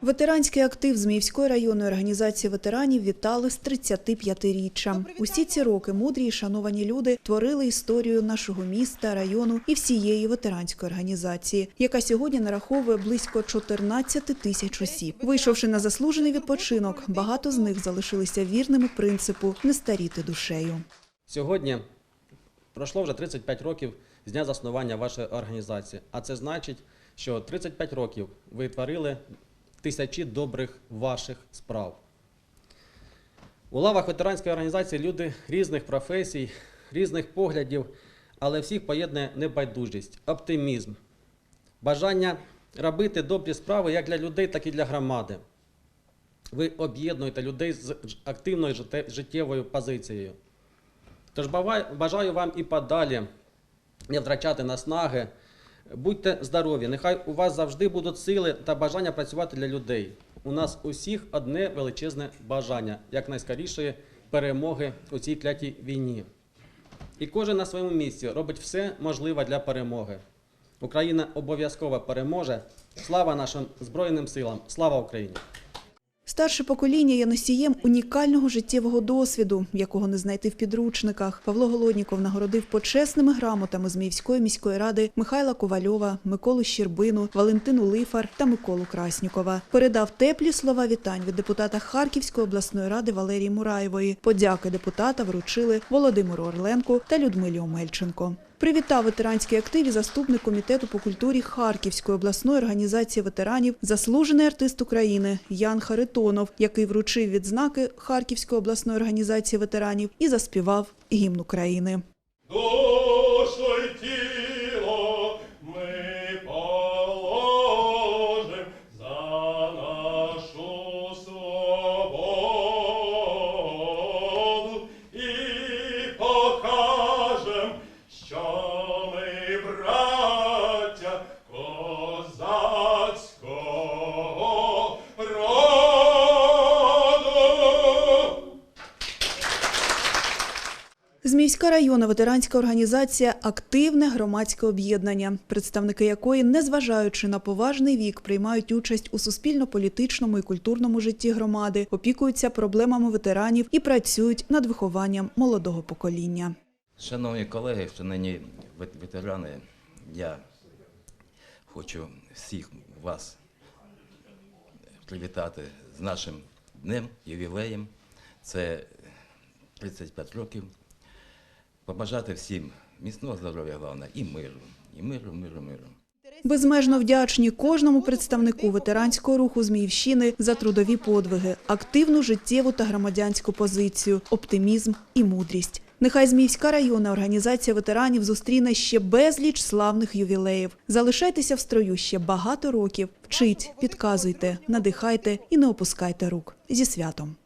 Ветеранський актив Зміївської районної організації ветеранів вітали з 35-річчям. Усі ці роки мудрі і шановані люди творили історію нашого міста, району і всієї ветеранської організації, яка сьогодні нараховує близько 14 тисяч осіб. Вийшовши на заслужений відпочинок, багато з них залишилися вірними принципу не старіти душею. Сьогодні пройшло вже 35 років з дня заснування вашої організації. А це значить, що 35 років ви творили тисячі добрих ваших справ. У лавах ветеранської організації люди різних професій, різних поглядів, але всіх поєднує небайдужість, оптимізм, бажання робити добрі справи як для людей, так і для громади. Ви об'єднуєте людей з активною життєвою позицією. Тож бажаю вам і подалі не втрачати наснаги. Будьте здорові, нехай у вас завжди будуть сили та бажання працювати для людей. У нас усіх одне величезне бажання якнайскорішої перемоги у цій клятій війні. І кожен на своєму місці робить все можливе для перемоги. Україна обов'язково переможе. Слава нашим Збройним силам! Слава Україні! Старше покоління є носієм унікального життєвого досвіду, якого не знайти в підручниках. Павло Голодніков нагородив почесними грамотами Зміївської міської ради Михайла Ковальова, Миколу Щербину, Валентину Лифар та Миколу Краснікова. Передав теплі слова вітань від депутата Харківської обласної ради Валерії Мураєвої. Подяки депутата вручили Володимиру Орленку та Людмилі Омельченко. Привітав ветеранський актив і заступник комітету по культурі Харківської обласної організації ветеранів, заслужений артист України Ян Харитонов, який вручив відзнаки Харківської обласної організації ветеранів і заспівав гімн України. Душу й Зміївська районна ветеранська організація активне громадське об'єднання, представники якої, незважаючи на поважний вік, приймають участь у суспільно-політичному і культурному житті громади, опікуються проблемами ветеранів і працюють над вихованням молодого покоління. Шановні колеги, шановні ветерани, я хочу всіх вас привітати з нашим днем, ювілеєм. Це 35 років. Побажати всім міцного здоров'я, головне, і миру, і миру, миру, миру. Безмежно вдячні кожному представнику ветеранського руху Зміївщини за трудові подвиги, активну життєву та громадянську позицію, оптимізм і мудрість. Нехай Зміївська районна організація ветеранів зустріне ще безліч славних ювілеїв. Залишайтеся в строю ще багато років. Вчіть, підказуйте, надихайте і не опускайте рук. Зі святом.